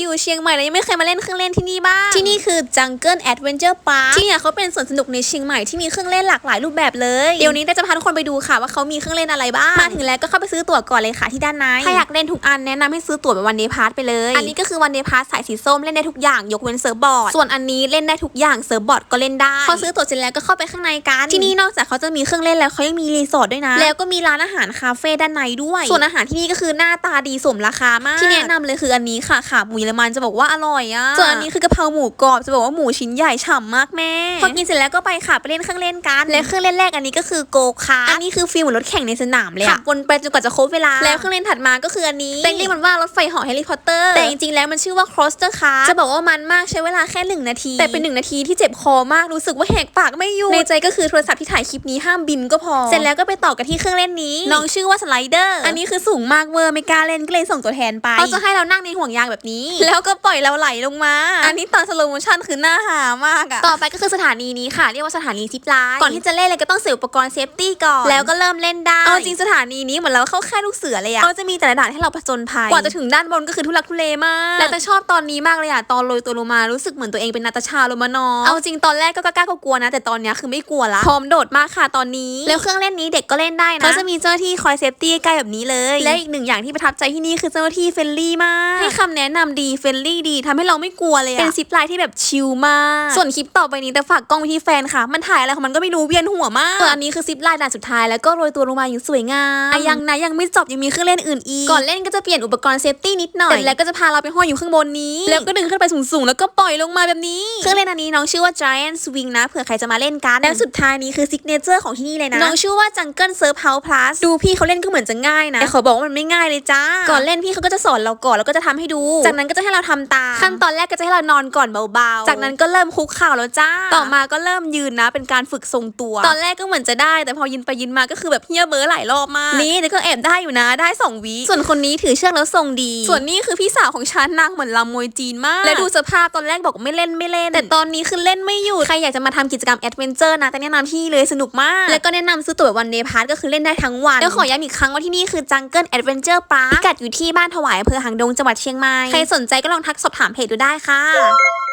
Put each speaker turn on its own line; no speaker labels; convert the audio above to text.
อยู่เชียงใหม่แล้วยังไม่เคยมาเล่นเครื่องเล่นที่นี่บ้าง ที่นี่คือ Jungle Adventure Park ที่เนี่ยเขาเป็นสวนสนุกในเชียงใหม่ที่มีเครื่องเล่นหลากหลายรูปแบบเลย เดี๋ยวนี้เราจะพาทุกคนไปดูค่ะว่าเขามีเครื่องเล่นอะไรบ้าง มาถึงแล้วก็เข้าไปซื้อตั๋วก่อนเลยค่ะที่ด้านใน ถ้าอยากเล่นทุกอันแนะนำให้ซื้อตั๋วแบบวันเดย์พาสไปเลย อันนี้ก็คือวันเดย์พาสสายสีส้มเล่นได้ทุกอย่างยกเว้นเซิร์ฟบอร์ด ส่วนอันนี้เล่นได้ทุกอย่างเซิร์ฟบอร์ดก็เล่นได้ พอซื้อตั๋วเสร็จแล้วก็เข้าไปข้างในกัน ที่นี่นอกจากเขาจะมีเครื่องเล่นแล้วเขายังมีรีสอร์ทด้วยนะ แล้วก็มีร้านอาหารคาเฟ่ด้านในด้วย ส่วนอาหารที่นี่ก็คือหน้าตาดีสมราคามาก ที่แนะนำเลยคืออันนี้ค่ะขาหมูเยอรมันจะบอกว่าอร่อยอะส่วนอันนี้คือกะเพราหมูกรอบจะบอกว่าหมูชิ้นใหญ่ฉ่ำมากแม่พอกินเสร็จแล้วก็ไปค่ะไปเล่นเครื่องเล่นกันและเครื่องเล่นแรกอันนี้ก็คือโกคาร์อันนี้คือฟีลเหมือนรถแข่งในสนามเลยขับวนไปจนกว่าจะครบเวลา แล้วเครื่องเล่นถัดมาก็คืออันนี้เป็นเรียกมันว่ารถไฟเหาะแฮร์รี่พอตเตอร์แต่จริงๆแล้วมันชื่อว่า Coaster Car จะบอกว่ามันมากใช้เวลาแค่หนึ่งนาที แต่เป็นหนึ่งนาทีที่เจ็บคอมากรู้สึกว่าแหกปากไม่อยู่ในใจก็คือโทรศัพท์ที่ถ่ายคลิปนี้ห้ามบินก็พอ เสร็จแล้วก็ไปต่อกันที่เครื่องเล่นนี้ น้องชื่อว่าสไลเดอร์อันนี้คือสูงมากเวอร์ไม่กล้าเล่นก็เลยส่งตัวแทนไปเขาจะให้เรานั่งในห่วงยางแบบนี้แล้วก็ปล่อยเราไหลลงมา อันนี้ตอนสโลโมชั่นคือหน้าหามากอะต่อไปก็คือสถานีนี้ค่ะ เรียกว่าสถานีซิปไลน์ก่อนที่จะเล่นเลยก็ต้องใส่อุปกรณ์เซฟตี้ก่อน แล้วก็เริ่มเล่นได้ เอาจริงสถานีนี้เหมือนเราเข้าค่ายลูกเสือเลยอะเขาจะมีแต่ละด่านให้เราผจญภัย กว่าจะถึงด้านบนก็คือทุลักทุเลมาก แล้วแต่ชอบตอนนี้มากเลยอะตอนโรยตัวลงมา รู้สึกเหมือนตัวเองเป็นนาตาชาโรมานอฟเอาจริงตอนแรกก็กล้ากลัวๆนะ แต่ตอนเนี้ยคือไม่กลัวละ พร้อมโดดมากค่ะตอนนี้ แล้วเครื่องเล่นนี้เด็กก็เล่นได้นะเขาจะมีเจ้าหน้าที่คอยเซฟตี้ใกล้แบบนี้เลย และอีกหนึ่งอย่างที่ประทับใจที่นี่คือเจ้าหน้าที่เฟรนลี่มาก ให้คำแนะนำดีเฟรนลี่ดีทำให้เราไม่กลัวเลยอะเป็นซิปไลน์ที่แบบชิลมาก ส่วนคลิปต่อไปนี้แต่ฝากกล้องไปที่แฟนค่ะ มันถ่ายอะไรของมันก็ไม่รู้เวียนหัวมากส่วนอันนี้คือซิปไลน์ด่านสุดท้ายแล้วก็โรยตัวลงมาอย่างสวยงามอะยังนะยังไม่จบยังมีเครื่องเล่นอื่นอีก ก่อนเล่นก็จะเปลี่ยนอุปกรณ์เซฟตี้นิดหน่อยเสร็จแล้วก็จะพาเราไปห้อยอยู่ข้างบนนี้ แล้วก็ดึงขึ้นไปสูงๆ แล้วก็ปล่อยลงมาแบบนี้ เครื่องเล่นอันนี้น้องชื่อว่า Giant Swing นะ เผื่อใครจะมาเล่นกันแล้วสุดท้ายนี้คือซิกเนเจอร์ของที่นี่เลยนะ น้องชื่อว่า Jungle Surf House Plus ดูพี่เขาเล่นก็เหมือนจะง่ายนะ แต่เขาบอกว่ามันไม่ง่ายเลยจ้า ก่อนเล่นพี่เขาก็จะสอนเราก่อนแล้วก็จะทำให้ดูจากนั้นก็จะให้เราทำตามขั้นตอนแรกก็จะให้เรานอนก่อนเบาๆ จากนั้นก็เริ่มคุกเข่าแล้วจ้า ต่อมาก็เริ่มยืนนะ เป็นการฝึกทรงตัว ตอนแรกก็เหมือนจะได้ แต่พอยืนไปยืนมาก็คือแบบเฮียเบอร์หลายรอบมาก นี่แต่ก็แอบได้อยู่นะ ได้สองวิส่วนคนนี้ถือเชือกแล้วทรงดี ส่วนนี้คือพี่สาวของฉันนางเหมือนลำมวยจีนมาก และดูสภาพตอนแรกบอกไม่เล่นไม่เล่น แต่ตอนนี้คือเล่นไม่หยุด ใครอยากจะมาทำกิจกรรมแอดเวนเจอร์นะแต่แนะนำที่เลยสนุกมาก แล้วก็แนะนำซื้อตั๋ววันเดย์พาร์ก็คือเล่นได้ทั้งวันแล้วขอย้ำอีกครั้งว่าที่นี่คือ Jungle Adventure Park พิกัดอยู่ที่บ้านถวายอำเภอหางดงจังหวัดเชียงใหม่ใครสนใจก็ลองทักสอบถามเพจดูได้ค่ะ